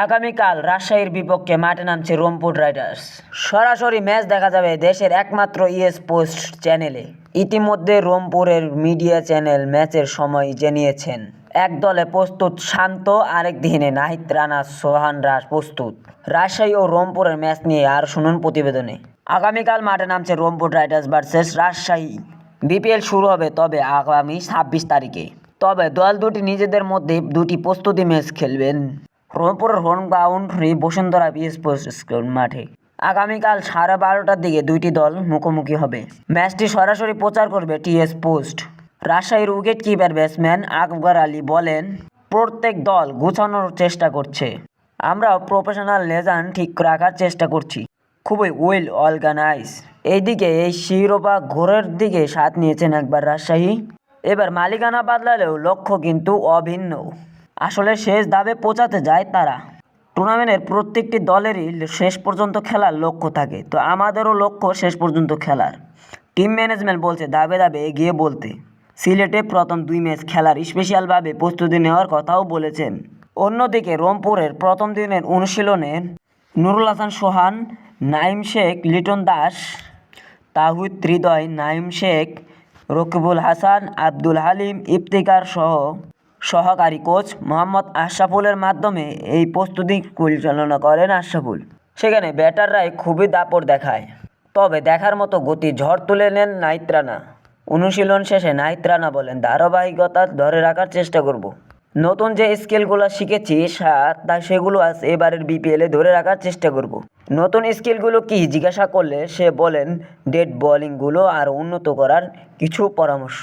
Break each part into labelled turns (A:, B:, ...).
A: আগামীকাল রাজশাহীর বিপক্ষে মাঠে নামছে রংপুর রাইডার্স। সরাসরি ম্যাচ দেখা যাবে দেশের একমাত্র ইএস পোস্ট চ্যানেলে। ইতিমধ্যে রোমপুরের মিডিয়া চ্যানেল ম্যাচের সময় জানিয়েছেন, এক দলে প্রস্তুত শান্ত, আরেক দিনে নাহিদ, রানা, সোহান রাজ প্রস্তুত। রাজশাহী ও রোমপুরের ম্যাচ নিয়ে আর শুনুন প্রতিবেদনে। আগামীকাল মাঠে নামছে Rangpur riders versus Rajshahi. BPL শুরু হবে তবে আগামী ছাব্বিশ তারিখে। তবে দল দুটি নিজেদের মধ্যে দুটি প্রস্তুতি ম্যাচ খেলবেন। রংপুরের home ground Bashundhara post school মাঠে। আগামীকাল সাড়ে বারোটার দিকে দুইটি দল মুখোমুখি হবে। ম্যাচটি সরাসরি প্রচার করবে টিএস পোস্ট। রাজশাহীর wicket keeper batsman Akbar Ali বলেন, প্রত্যেক দল গুছানোর চেষ্টা করছে। আমরাও প্রফেশনাল লেজান ঠিক রাখার চেষ্টা করছি। খুবই ওয়েল অর্গানাইজ এইদিকে এই শিরোপা ঘোরের দিকে সাথ নিয়েছেন একবার রাজশাহী। এবার মালিকানা বাদলালেও লক্ষ্য কিন্তু অভিন্ন। আসলে শেষ দাবে পৌঁছাতে যায় তারা। টুর্নামেন্টের প্রত্যেকটি দলেরই শেষ পর্যন্ত খেলার লক্ষ্য থাকে, তো আমাদেরও লক্ষ্য শেষ পর্যন্ত খেলার। টিম ম্যানেজমেন্ট বলছে, দাবে দাবে এগিয়ে বলতে। সিলেটে প্রথম দুই ম্যাচ খেলার স্পেশালভাবে প্রস্তুতি নেওয়ার কথাও বলেছেন। অন্যদিকে রংপুরের প্রথম দিনের অনুশীলনে নুরুল হাসান সোহান নাইম শেখ, লিটন দাস, তাহিদ হৃদয় নাইম শেখ, রকিবুল হাসান, আব্দুল হালিম ইফতিকার সহ সহকারী কোচ মোহাম্মদ আশরাফুলের মাধ্যমে এই প্রস্তুতি পরিচালনা করেন আশরাফুল। সেখানে ব্যাটাররাই খুবই দাপট দেখায়। তবে দেখার মতো গতি ঝড় তুলে নেন নাহিদ রানা অনুশীলন শেষে নাহিদ রানা বলেন, ধারাবাহিকতা ধরে রাখার চেষ্টা করব। নতুন যে স্কিলগুলো শিখেছি তা সেগুলো আজ এবারের বিপিএলে ধরে রাখার চেষ্টা করব। নতুন স্কিলগুলো কি জিজ্ঞাসা করলে সে বলেন, ডেড বোলিংগুলো আরও উন্নত করার কিছু পরামর্শ।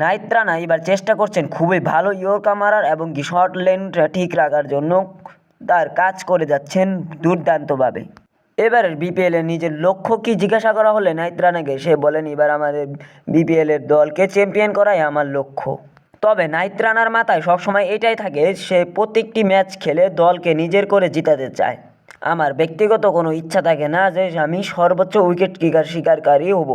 A: নাহিদ রানা এবার চেষ্টা করছেন খুবই ভালো ইয়র্কা মারার এবং কি শর্ট লেনটা ঠিক রাখার জন্য তার কাজ করে যাচ্ছেন দুর্দান্তভাবে। এবারের বিপিএল এর নিজের লক্ষ্য কি জিজ্ঞাসা করা হলে নাহিদ রানাকে সে বলেন, এবার আমাদের বিপিএল এর দলকে চ্যাম্পিয়ন করাই আমার লক্ষ্য। তবে নাহিদ রানার মাথায় সবসময় এটাই থাকে, সে প্রত্যেকটি ম্যাচ খেলে দলকে নিজের করে জিতাতে চায়। আমার ব্যক্তিগত কোনো ইচ্ছা থাকে না যে আমি সর্বোচ্চ উইকেট কিকার শিকারকারী হব।